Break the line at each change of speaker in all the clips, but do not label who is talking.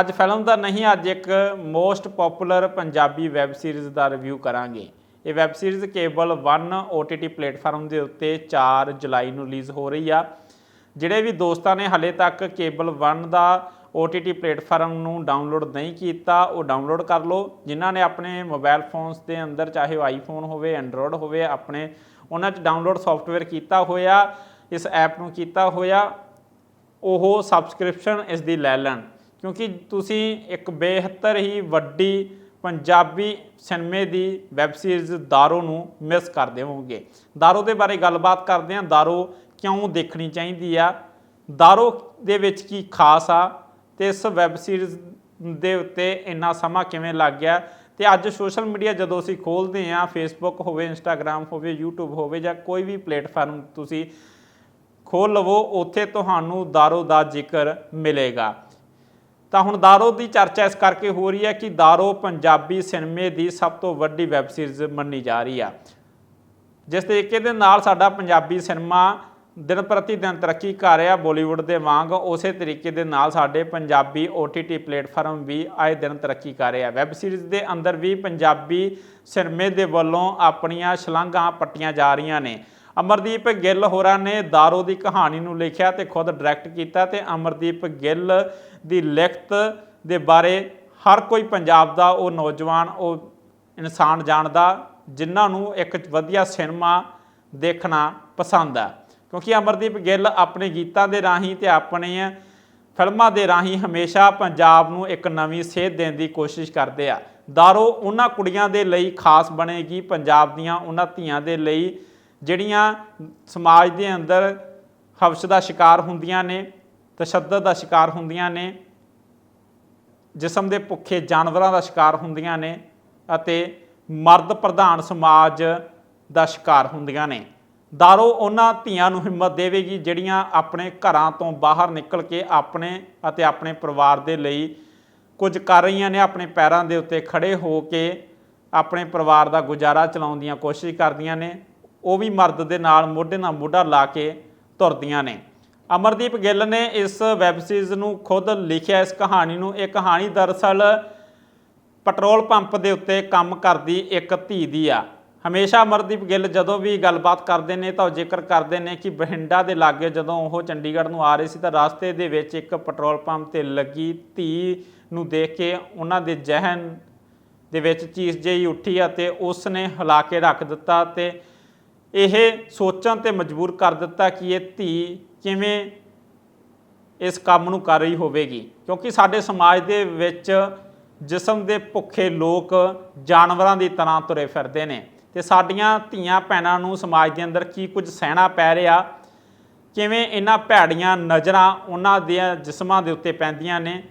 ਅੱਜ ਫਿਲਮ ਦਾ ਨਹੀਂ, ਅੱਜ ਇੱਕ most popular Punjabi web series ਦਾ ਰਿਵਿਊ ਕਰਾਂਗੇ। ਇਹ web series cable 1 OTT platform ਦੇ ਉੱਤੇ 4 ਜੁਲਾਈ ਨੂੰ ਰਿਲੀਜ਼ ਹੋ ਰਹੀ ਆ। ਜਿਹੜੇ ਵੀ ਦੋਸਤਾਂ ਨੇ ਹਲੇ ਤੱਕ ਕੇਬਲ 1 ਦਾ OTT ਪਲੇਟਫਾਰਮ ਨੂੰ ਡਾਊਨਲੋਡ ਨਹੀਂ ਕੀਤਾ, ਉਹ ਡਾਊਨਲੋਡ ਕਰ ਲਓ। ਜਿਨ੍ਹਾਂ ਨੇ ਆਪਣੇ ਮੋਬਾਈਲ ਫੋਨਸ ਦੇ ਅੰਦਰ, ਚਾਹੇ ਉਹ ਆਈਫੋਨ ਹੋਵੇ ਐਂਡਰੋਇਡ ਹੋਵੇ, ਆਪਣੇ ਉਹਨਾਂ 'ਚ ਡਾਊਨਲੋਡ ਸੌਫਟਵੇਅਰ ਕੀਤਾ ਹੋਇਆ, ਇਸ ਐਪ ਨੂੰ ਕੀਤਾ ਹੋਇਆ, ਉਹ ਸਬਸਕ੍ਰਿਪਸ਼ਨ ਇਸ ਦੀ ਲੈ ਲੈਣ। ਕਿਉਂਕਿ ਤੁਸੀਂ ਇੱਕ ਬਿਹਤਰ ਹੀ ਵੱਡੀ ਪੰਜਾਬੀ ਸਿਨੇਮੇ ਦੀ ਵੈਬ ਸੀਰੀਜ਼ ਦਾਰੋ ਨੂੰ ਮਿਸ ਕਰ ਦੇਵੋਗੇ ਦਾਰੋ ਦੇ ਬਾਰੇ ਗੱਲਬਾਤ ਕਰਦੇ ਹਾਂ। ਦਾਰੋ ਕਿਉਂ ਦੇਖਣੀ ਚਾਹੀਦੀ ਆ? ਦਾਰੋ ਦੇ ਵਿੱਚ ਕੀ ਖਾਸ ਆ? ਤੇ ਇਸ ਵੈਬ ਸੀਰੀਜ਼ ਦੇ ਉੱਤੇ ਇੰਨਾ ਸਮਾਂ ਕਿਵੇਂ ਲੱਗ ਗਿਆ? ਤੇ ਅੱਜ ਸੋਸ਼ਲ ਮੀਡੀਆ ਜਦੋਂ ਅਸੀਂ ਖੋਲਦੇ ਹਾਂ ਫੇਸਬੁੱਕ ਹੋਵੇ ਇੰਸਟਾਗ੍ਰam ਹੋਵੇ, YouTube ਹੋਵੇ ਜਾਂ ਕੋਈ ਵੀ ਪਲੇਟਫਾਰਮ ਤੁਸੀਂ ਖੋਲ ਲਵੋ, ਉੱਥੇ ਤੁਹਾਨੂੰ ਦਾਰੋ ਦਾ ਜ਼ਿਕਰ ਮਿਲੇਗਾ। ਤਾਂ ਹੁਣ ਦਾਰੋ ਦੀ ਚਰਚਾ ਇਸ ਕਰਕੇ ਹੋ ਰਹੀ ਹੈ ਕਿ ਦਾਰੋ ਪੰਜਾਬੀ ਸਿਨੇਮੇ ਦੀ ਸਭ ਤੋਂ ਵੱਡੀ ਵੈਬ ਸੀਰੀਜ਼ ਮੰਨੀ ਜਾ ਰਹੀ ਆ। ਜਿਸ ਤਰੀਕੇ ਦੇ ਨਾਲ ਸਾਡਾ ਪੰਜਾਬੀ ਸਿਨੇਮਾ ਦਿਨ ਪ੍ਰਤੀ ਦਿਨ ਤਰੱਕੀ ਕਰ ਰਿਹਾ ਬਾਲੀਵੁੱਡ ਦੇ ਵਾਂਗ, ਉਸੇ ਤਰੀਕੇ ਦੇ ਨਾਲ ਸਾਡੇ ਪੰਜਾਬੀ OTT ਪਲੇਟਫਾਰਮ ਵੀ ਆਏ ਦਿਨ ਤਰੱਕੀ ਕਰ ਰਿਹਾ। ਵੈਬ ਸੀਰੀਜ਼ ਦੇ ਅੰਦਰ ਵੀ ਪੰਜਾਬੀ ਸਿਨੇਮੇ ਦੇ ਵੱਲੋਂ ਆਪਣੀਆਂ ਛਲਾਂਗਾਂ ਪੱਟੀਆਂ ਜਾ ਰਹੀਆਂ ਨੇ। ਅਮਰਦੀਪ ਗਿੱਲ ਹੋਰਾਂ ਨੇ ਦਾਰੋ ਦੀ ਕਹਾਣੀ ਨੂੰ ਲਿਖਿਆ ਤੇ ਖੁਦ ਡਾਇਰੈਕਟ ਕੀਤਾ ਤੇ ਅਮਰਦੀਪ ਗਿੱਲ ਦੀ ਲਿਖਤ ਦੇ ਬਾਰੇ ਹਰ ਕੋਈ ਪੰਜਾਬ ਦਾ, ਉਹ ਨੌਜਵਾਨ, ਉਹ ਇਨਸਾਨ ਜਾਣਦਾ, ਜਿਨ੍ਹਾਂ ਨੂੰ ਇੱਕ ਵਧੀਆ ਸਿਨੇਮਾ ਦੇਖਣਾ ਪਸੰਦ ਆ। ਕਿਉਂਕਿ ਅਮਰਦੀਪ ਗਿੱਲ ਆਪਣੇ ਗੀਤਾਂ ਦੇ ਰਾਹੀਂ ਤੇ ਆਪਣੀਆਂ ਫਿਲਮਾਂ ਦੇ ਰਾਹੀਂ ਹਮੇਸ਼ਾ ਪੰਜਾਬ ਨੂੰ ਇੱਕ ਨਵੀਂ ਸੇਧ ਦੇਣ ਦੀ ਕੋਸ਼ਿਸ਼ ਕਰਦੇ ਆ। ਦਾਰੋ ਉਹਨਾਂ ਕੁੜੀਆਂ ਦੇ ਲਈ ਖਾਸ ਬਣੇਗੀ, ਪੰਜਾਬ ਦੀਆਂ ਉਹਨਾਂ ਧੀਆਂ ਦੇ ਲਈ ਜਿਹੜੀਆਂ ਸਮਾਜ ਦੇ ਅੰਦਰ ਹਵਸ ਦਾ ਸ਼ਿਕਾਰ ਹੁੰਦੀਆਂ ਨੇ, ਤਸ਼ੱਦਦ ਦਾ ਸ਼ਿਕਾਰ ਹੁੰਦੀਆਂ ਨੇ, ਜਿਸਮ ਦੇ ਭੁੱਖੇ ਜਾਨਵਰਾਂ ਦਾ ਸ਼ਿਕਾਰ ਹੁੰਦੀਆਂ ਨੇ ਅਤੇ ਮਰਦ ਪ੍ਰਧਾਨ ਸਮਾਜ ਦਾ ਸ਼ਿਕਾਰ ਹੁੰਦੀਆਂ ਨੇ। ਦਾਰੋ, ਉਹਨਾਂ ਧੀਆਂ ਨੂੰ ਹਿੰਮਤ ਦੇਵੇਗੀ ਜਿਹੜੀਆਂ ਆਪਣੇ ਘਰਾਂ ਤੋਂ ਬਾਹਰ ਨਿਕਲ ਕੇ ਆਪਣੇ ਅਤੇ ਆਪਣੇ ਪਰਿਵਾਰ ਦੇ ਲਈ ਕੁਝ ਕਰ ਰਹੀਆਂ ਨੇ, ਆਪਣੇ ਪੈਰਾਂ ਦੇ ਉੱਤੇ ਖੜੇ ਹੋ ਕੇ ਆਪਣੇ ਪਰਿਵਾਰ ਦਾ ਗੁਜ਼ਾਰਾ ਚਲਾਉਣ ਦੀਆਂ ਕੋਸ਼ਿਸ਼ ਕਰਦੀਆਂ ਨੇ। ਉਹ ਵੀ ਮਰਦ ਦੇ ਨਾਲ ਮੋਢੇ ਨਾਲ ਮੋਢਾ ਲਾ ਕੇ ਤੁਰਦੀਆਂ ਨੇ। ਅਮਰਦੀਪ ਗਿੱਲ ਨੇ ਇਸ ਵੈਬ ਸੀਰੀਜ਼ ਨੂੰ ਖੁਦ ਲਿਖਿਆ। ਇਸ ਕਹਾਣੀ ਨੂੰ, ਇਹ ਕਹਾਣੀ ਦਰਅਸਲ ਪੈਟਰੋਲ ਪੰਪ ਦੇ ਉੱਤੇ ਕੰਮ ਕਰਦੀ ਇੱਕ ਧੀ ਦੀ ਆ। ਹਮੇਸ਼ਾ ਅਮਰਦੀਪ ਗਿੱਲ ਜਦੋਂ ਵੀ ਗੱਲਬਾਤ ਕਰਦੇ ਨੇ ਤਾਂ ਉਹ ਜ਼ਿਕਰ ਕਰਦੇ ਨੇ ਕਿ ਬਠਿੰਡਾ ਦੇ ਲਾਗੇ ਜਦੋਂ ਉਹ ਚੰਡੀਗੜ੍ਹ ਨੂੰ ਆ ਰਹੇ ਸੀ ਤਾਂ ਰਸਤੇ ਦੇ ਵਿੱਚ ਇੱਕ ਪੈਟਰੋਲ ਪੰਪ ਤੇ ਲੱਗੀ ਧੀ ਨੂੰ ਦੇਖ ਕੇ ਉਹਨਾਂ ਦੇ ਜ਼ਿਹਨ ਦੇ ਵਿੱਚ ਚੀਜ਼ ਜਿਹੀ ਉੱਠੀ ਅਤੇ ਉਸ ਨੇ ਹਿਲਾ ਕੇ ਰੱਖ ਦਿੱਤਾ ਤੇ ਇਹ ਸੋਚਣ ਤੇ ਮਜਬੂਰ ਕਰ ਦਿੱਤਾ ਕਿ ਇਹ ਧੀ ਕਿਵੇਂ ਇਸ ਕੰਮ ਨੂੰ ਕਰ ਰਹੀ ਹੋਵੇਗੀ। ਕਿਉਂਕਿ ਸਾਡੇ ਸਮਾਜ ਦੇ ਵਿੱਚ ਜਿਸਮ ਦੇ ਭੁੱਖੇ ਲੋਕ ਜਾਨਵਰਾਂ ਦੀ ਤਰ੍ਹਾਂ ਤੁਰੇ ਫਿਰਦੇ ਨੇ। ਤੇ ਸਾਡੀਆਂ ਧੀਆਂ ਭੈਣਾਂ ਨੂੰ ਸਮਾਜ ਦੇ ਅੰਦਰ ਕੀ ਕੁਝ ਸਹਿਣਾ ਪੈ ਰਿਹਾ? ਕਿਵੇਂ ਇਹਨਾਂ ਭੈੜੀਆਂ ਨਜ਼ਰਾਂ ਉਹਨਾਂ ਦੇ ਜਿਸਮਾਂ ਦੇ ਉੱਤੇ ਪੈਂਦੀਆਂ ਨੇ?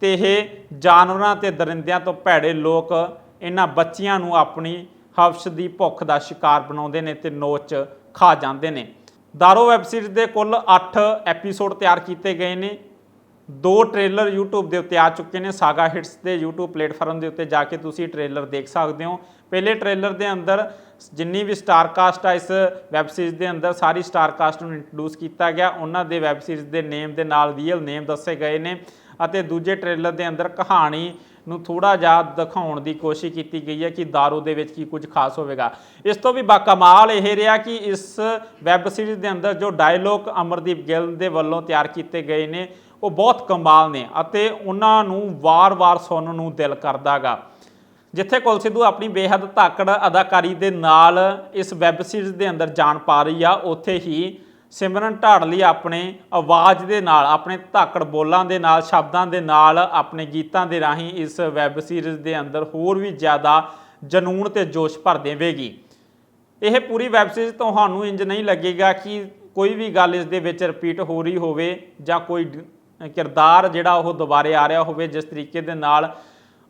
ਤੇ ਇਹ ਜਾਨਵਰਾਂ ਤੇ ਦਰਿੰਦਿਆਂ ਤੋਂ ਭੈੜੇ ਲੋਕ ਇਹਨਾਂ ਬੱਚੀਆਂ ਨੂੰ ਆਪਣੀ ਹਵਸ ਦੀ ਭੁੱਖ ਦਾ ਸ਼ਿਕਾਰ ਬਣਾਉਂਦੇ ਨੇ ਤੇ ਨੋਚ ਖਾ ਜਾਂਦੇ ਨੇ। ਦਾਰੋ ਵੈਬ ਸੀਰੀਜ਼ ਦੇ ਕੁੱਲ 8 ਐਪੀਸੋਡ ਤਿਆਰ ਕੀਤੇ ਗਏ ਨੇ। ਦੋ ਟ੍ਰੇਲਰ YouTube ਦੇ ਉੱਤੇ ਆ ਚੁੱਕੇ ਨੇ। ਸਾਗਾ ਹਿਟਸ ਦੇ YouTube ਪਲੇਟਫਾਰਮ ਦੇ ਉੱਤੇ ਜਾ ਕੇ ਤੁਸੀਂ ਟ੍ਰੇਲਰ ਦੇਖ ਸਕਦੇ ਹੋ। ਪਹਿਲੇ ਟ੍ਰੇਲਰ ਦੇ ਅੰਦਰ ਜਿੰਨੀ ਵੀ ਸਟਾਰ ਕਾਸਟ ਆ ਇਸ ਵੈਬ ਸੀਰੀਜ਼ ਦੇ ਅੰਦਰ, ਸਾਰੀ ਸਟਾਰ ਕਾਸਟ ਨੂੰ ਇੰਟਰੋਡਿਊਸ ਕੀਤਾ ਗਿਆ। ਉਹਨਾਂ ਦੇ ਵੈਬ ਸੀਰੀਜ਼ ਦੇ ਨੇਮ ਦੇ ਨਾਲ ਰੀਅਲ ਨੇਮ ਦੱਸੇ ਗਏ ਨੇ ਅਤੇ ਦੂਜੇ ਟ੍ਰੇਲਰ ਦੇ ਅੰਦਰ ਕਹਾਣੀ ਨੂੰ ਥੋੜਾ ਜਿਹਾ ਦਿਖਾਉਣ ਦੀ ਕੋਸ਼ਿਸ਼ ਕੀਤੀ ਗਈ ਹੈ ਕਿ ਦਾਰੂ ਦੇ ਵਿੱਚ ਕੀ ਕੁਝ ਖਾਸ ਹੋਵੇਗਾ। ਇਸ ਤੋਂ ਵੀ ਬਾਕਮਾਲ ਇਹ ਰਿਹਾ ਕਿ ਇਸ ਵੈਬ ਸੀਰੀਜ਼ ਦੇ ਅੰਦਰ ਜੋ ਡਾਇਲੋਗ ਅਮਰਦੀਪ ਗਿੱਲ ਦੇ ਵੱਲੋਂ ਤਿਆਰ ਕੀਤੇ ਗਏ ਨੇ, ਉਹ ਬਹੁਤ ਕਮਾਲ ਨੇ ਅਤੇ ਉਹਨਾਂ ਨੂੰ ਵਾਰ-ਵਾਰ ਸੁਣਨ ਨੂੰ ਦਿਲ ਕਰਦਾਗਾ। ਜਿੱਥੇ ਕੁਲ ਸਿੱਧੂ ਆਪਣੀ ਬੇਹੱਦ ਧਾਕੜ ਅਦਾਕਾਰੀ ਦੇ ਨਾਲ ਇਸ ਵੈਬ ਸੀਰੀਜ਼ ਦੇ ਅੰਦਰ ਜਾਣ ਪਾ ਰਹੀ ਆ, ਉੱਥੇ ਹੀ ਸਿਮਰਨ ਢਾੜਲੀ ਆਪਣੇ ਆਵਾਜ਼ ਦੇ ਨਾਲ, ਆਪਣੇ ਧਾਕੜ ਬੋਲਾਂ ਦੇ ਨਾਲ, ਸ਼ਬਦਾਂ ਦੇ ਨਾਲ, ਆਪਣੇ ਗੀਤਾਂ ਦੇ ਰਾਹੀਂ ਇਸ ਵੈਬ ਸੀਰੀਜ਼ ਦੇ ਅੰਦਰ ਹੋਰ ਵੀ ਜ਼ਿਆਦਾ ਜਨੂਨ ਤੇ ਜੋਸ਼ ਭਰ ਦੇਵੇਗੀ। ਇਹ ਪੂਰੀ ਵੈਬ ਸੀਰੀਜ਼ ਤੁਹਾਨੂੰ ਇੰਜ ਨਹੀਂ ਲੱਗੇਗਾ ਕਿ ਕੋਈ ਵੀ ਗੱਲ ਇਸ ਦੇ ਵਿੱਚ ਰਿਪੀਟ ਹੋ ਰਹੀ ਹੋਵੇ ਜਾਂ ਕੋਈ ਕਿਰਦਾਰ ਜਿਹੜਾ ਉਹ ਦੁਬਾਰੇ ਆ ਰਿਹਾ ਹੋਵੇ, ਜਿਸ ਤਰੀਕੇ ਦੇ ਨਾਲ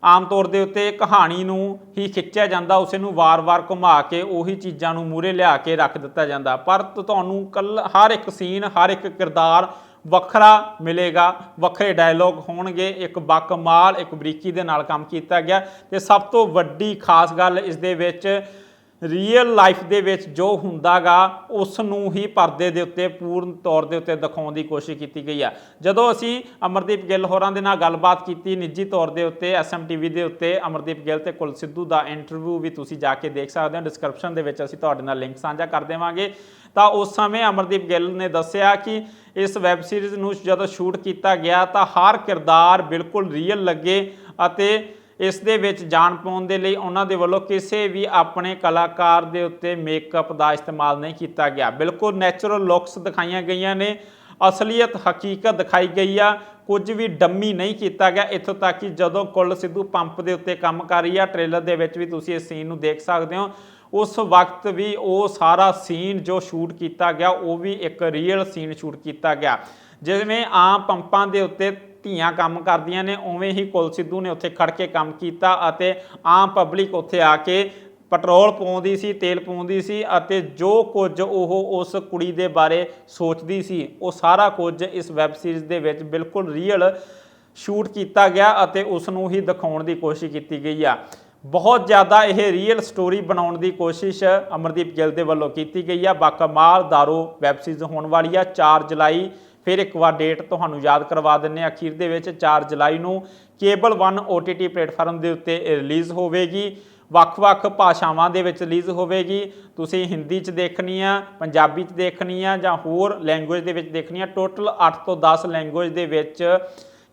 ਆਮ ਤੌਰ ਦੇ ਉੱਤੇ ਕਹਾਣੀ ਨੂੰ ਹੀ ਖਿੱਚਿਆ ਜਾਂਦਾ ਉਸੇ ਨੂੰ ਵਾਰ-ਵਾਰ ਘੁਮਾ ਕੇ ਉਹੀ ਚੀਜ਼ਾਂ ਨੂੰ ਮੂਰੇ ਲਿਆ ਕੇ ਰੱਖ ਦਿੱਤਾ ਜਾਂਦਾ। ਪਰ ਤੁਹਾਨੂੰ ਕੱਲ, ਹਰ ਇੱਕ ਸੀਨ, ਹਰ ਇੱਕ ਕਿਰਦਾਰ ਵੱਖਰਾ ਮਿਲੇਗਾ, ਵੱਖਰੇ ਡਾਇਲੋਗ ਹੋਣਗੇ, ਇੱਕ ਬਕਮਾਲ, ਇੱਕ ਬਰੀਕੀ ਦੇ ਨਾਲ ਕੰਮ ਕੀਤਾ ਗਿਆ। ਤੇ ਸਭ ਤੋਂ ਵੱਡੀ ਖਾਸ ਗੱਲ ਇਸ ਦੇ ਵਿੱਚ ਰੀਅਲ ਲਾਈਫ ਦੇ ਵਿੱਚ ਜੋ ਹੁੰਦਾਗਾ ਉਸ ਨੂੰ ਹੀ ਪਰਦੇ ਦੇ ਉੱਤੇ ਪੂਰਨ ਤੌਰ ਦੇ ਉੱਤੇ ਦਿਖਾਉਣ ਦੀ ਕੋਸ਼ਿਸ਼ ਕੀਤੀ ਗਈ ਆ। ਜਦੋਂ ਅਸੀਂ ਅਮਰਦੀਪ ਗਿੱਲ ਹੋਰਾਂ ਦੇ ਨਾਲ ਗੱਲਬਾਤ ਕੀਤੀ, ਨਿੱਜੀ ਤੌਰ ਦੇ ਉੱਤੇ ਐਸਐਮਟੀਵੀ ਦੇ ਉੱਤੇ, ਅਮਰਦੀਪ ਗਿੱਲ ਤੇ ਕੁਲ ਸਿੱਧੂ ਦਾ ਇੰਟਰਵਿਊ ਵੀ ਤੁਸੀਂ ਜਾ ਕੇ ਦੇਖ ਸਕਦੇ ਹੋ। ਡਿਸਕ੍ਰਿਪਸ਼ਨ ਦੇ ਵਿੱਚ ਅਸੀਂ ਤੁਹਾਡੇ ਨਾਲ ਲਿੰਕ ਸਾਂਝਾ ਕਰ ਦੇਵਾਂਗੇ। ਤਾਂ ਉਸ ਸਮੇਂ ਅਮਰਦੀਪ ਗਿੱਲ ਨੇ ਦੱਸਿਆ ਕਿ ਇਸ ਵੈਬ ਸੀਰੀਜ਼ ਨੂੰ ਜਦੋਂ ਸ਼ੂਟ ਕੀਤਾ ਗਿਆ, ਤਾਂ ਹਰ ਕਿਰਦਾਰ ਬਿਲਕੁਲ ਰੀਅਲ ਲੱਗੇ ਅਤੇ ਇਸ ਦੇ ਵਿੱਚ ਜਾਣ ਪਾਉਣ ਦੇ ਲਈ ਉਹਨਾਂ ਦੇ ਵੱਲੋਂ ਕਿਸੇ ਵੀ ਆਪਣੇ ਕਲਾਕਾਰ ਦੇ ਉੱਤੇ ਮੇਕਅਪ ਦਾ ਇਸਤੇਮਾਲ ਨਹੀਂ ਕੀਤਾ ਗਿਆ। ਬਿਲਕੁਲ ਨੈਚੁਰਲ ਲੁੱਕਸ ਦਿਖਾਈਆਂ ਗਈਆਂ ਨੇ। ਅਸਲੀਅਤ ਹਕੀਕਤ ਦਿਖਾਈ ਗਈ ਆ। ਕੁਝ ਵੀ ਡੰਮੀ ਨਹੀਂ ਕੀਤਾ ਗਿਆ। ਇੱਥੋਂ ਤੱਕ ਕਿ ਜਦੋਂ ਕੁੱਲ ਸਿੱਧੂ ਪੰਪ ਦੇ ਉੱਤੇ ਕੰਮ ਕਰ ਰਹੀ ਆ ਟ੍ਰੇਲਰ ਦੇ ਵਿੱਚ ਵੀ ਤੁਸੀਂ ਇਸ ਸੀਨ ਨੂੰ ਦੇਖ ਸਕਦੇ ਹੋ। ਉਸ ਵਕਤ ਵੀ ਉਹ ਸਾਰਾ ਸੀਨ ਜੋ ਸ਼ੂਟ ਕੀਤਾ ਗਿਆ, ਉਹ ਵੀ ਇੱਕ ਰੀਅਲ ਸੀਨ ਸ਼ੂਟ ਕੀਤਾ ਗਿਆ। ਜਿਵੇਂ ਆਮ ਪੰਪਾਂ ਦੇ ਉੱਤੇ ਧੀਆਂ ਕੰਮ ਕਰਦੀਆਂ ਨੇ, ਉਵੇਂ ਹੀ ਕੁਲ ਸਿੱਧੂ ਨੇ ਉੱਥੇ ਖੜ ਕੇ ਕੰਮ ਕੀਤਾ ਅਤੇ ਆਮ ਪਬਲਿਕ ਉੱਥੇ ਆ ਕੇ ਪੈਟਰੋਲ ਪਾਉਂਦੀ ਸੀ, ਤੇਲ ਪਾਉਂਦੀ ਸੀ ਅਤੇ ਜੋ ਕੁਝ ਉਹ ਉਸ ਕੁੜੀ ਦੇ ਬਾਰੇ ਸੋਚਦੀ ਸੀ, ਉਹ ਸਾਰਾ ਕੁਝ ਇਸ ਵੈਬ ਸੀਰੀਜ਼ ਦੇ ਵਿੱਚ ਬਿਲਕੁਲ ਰੀਅਲ ਸ਼ੂਟ ਕੀਤਾ ਗਿਆ ਅਤੇ ਉਸ ਨੂੰ ਹੀ ਦਿਖਾਉਣ ਦੀ ਕੋਸ਼ਿਸ਼ ਕੀਤੀ ਗਈ ਆ। ਬਹੁਤ ਜ਼ਿਆਦਾ ਇਹ ਰੀਅਲ ਸਟੋਰੀ ਬਣਾਉਣ ਦੀ ਕੋਸ਼ਿਸ਼ ਅਮਰਦੀਪ ਗਿੱਲ ਦੇ ਵੱਲੋਂ ਕੀਤੀ ਗਈ ਆ। ਬਾਕਮਾਲ ਦਾਰੋ ਵੈਬ ਸੀਰੀਜ਼ ਹੋਣ ਵਾਲੀ ਆ 4 ਜੁਲਾਈ ਫਿਰ ਇੱਕ ਵਾਰ ਡੇਟ ਤੁਹਾਨੂੰ ਯਾਦ ਕਰਵਾ ਦਿੰਨੇ ਆ ਅਖੀਰ ਦੇ ਵਿੱਚ 4 ਜੁਲਾਈ ਨੂੰ ਕੇਬਲ 1 OTT ਪਲੇਟਫਾਰਮ ਦੇ ਉੱਤੇ ਰਿਲੀਜ਼ ਹੋਵੇਗੀ। ਵੱਖ-ਵੱਖ ਭਾਸ਼ਾਵਾਂ ਦੇ ਵਿੱਚ ਰਿਲੀਜ਼ ਹੋਵੇਗੀ। ਤੁਸੀਂ ਹਿੰਦੀ 'ਚ ਦੇਖਣੀ ਆ, ਪੰਜਾਬੀ 'ਚ ਦੇਖਣੀ ਆ ਜਾਂ ਹੋਰ ਲੈਂਗੁਏਜ ਦੇ ਵਿੱਚ ਦੇਖਣੀ ਆ। ਟੋਟਲ 8 ਤੋਂ 10 ਲੈਂਗੁਏਜ ਦੇ ਵਿੱਚ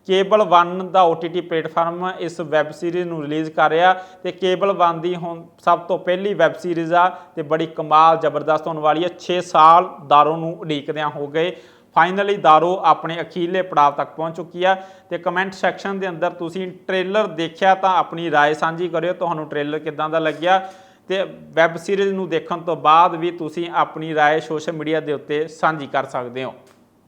ਕੇਬਲ 1 ਦਾ OTT ਪਲੇਟਫਾਰਮ ਇਸ ਵੈਬ ਸੀਰੀਜ਼ ਨੂੰ ਰਿਲੀਜ਼ ਕਰ ਰਿਹਾ। ਤੇ ਕੇਬਲ 1 ਦੀ ਹੁਣ ਸਭ ਤੋਂ ਪਹਿਲੀ ਵੈਬ ਸੀਰੀਜ਼ ਆ ਤੇ ਬੜੀ ਕਮਾਲ ਜ਼ਬਰਦਸਤ ਹੋਣ ਵਾਲੀ ਹੈ 6 ਸਾਲ ਦਾਰੋਂ ਨੂੰ ਉਡੀਕਦਿਆਂ ਹੋ ਗਏ। ਫਾਈਨਲੀ ਦਾਰੋ ਆਪਣੇ ਅਖੀਰਲੇ ਪੜਾਅ ਤੱਕ ਪਹੁੰਚ ਚੁੱਕੀ ਆ ਤੇ ਕਮੈਂਟ ਸੈਕਸ਼ਨ ਦੇ ਅੰਦਰ ਤੁਸੀਂ ਟ੍ਰੇਲਰ ਦੇਖਿਆ ਤਾਂ ਆਪਣੀ رائے ਸਾਂਝੀ ਕਰਿਓ ਤੁਹਾਨੂੰ ਟ੍ਰੇਲਰ ਕਿਦਾਂ ਦਾ ਲੱਗਿਆ ਤੇ ਵੈਬ ਸੀਰੀਜ਼ ਨੂੰ ਦੇਖਣ ਤੋਂ ਬਾਅਦ ਵੀ ਤੁਸੀਂ ਆਪਣੀ رائے ਸੋਸ਼ਲ ਮੀਡੀਆ ਦੇ ਉੱਤੇ ਸਾਂਝੀ ਕਰ ਸਕਦੇ ਹੋ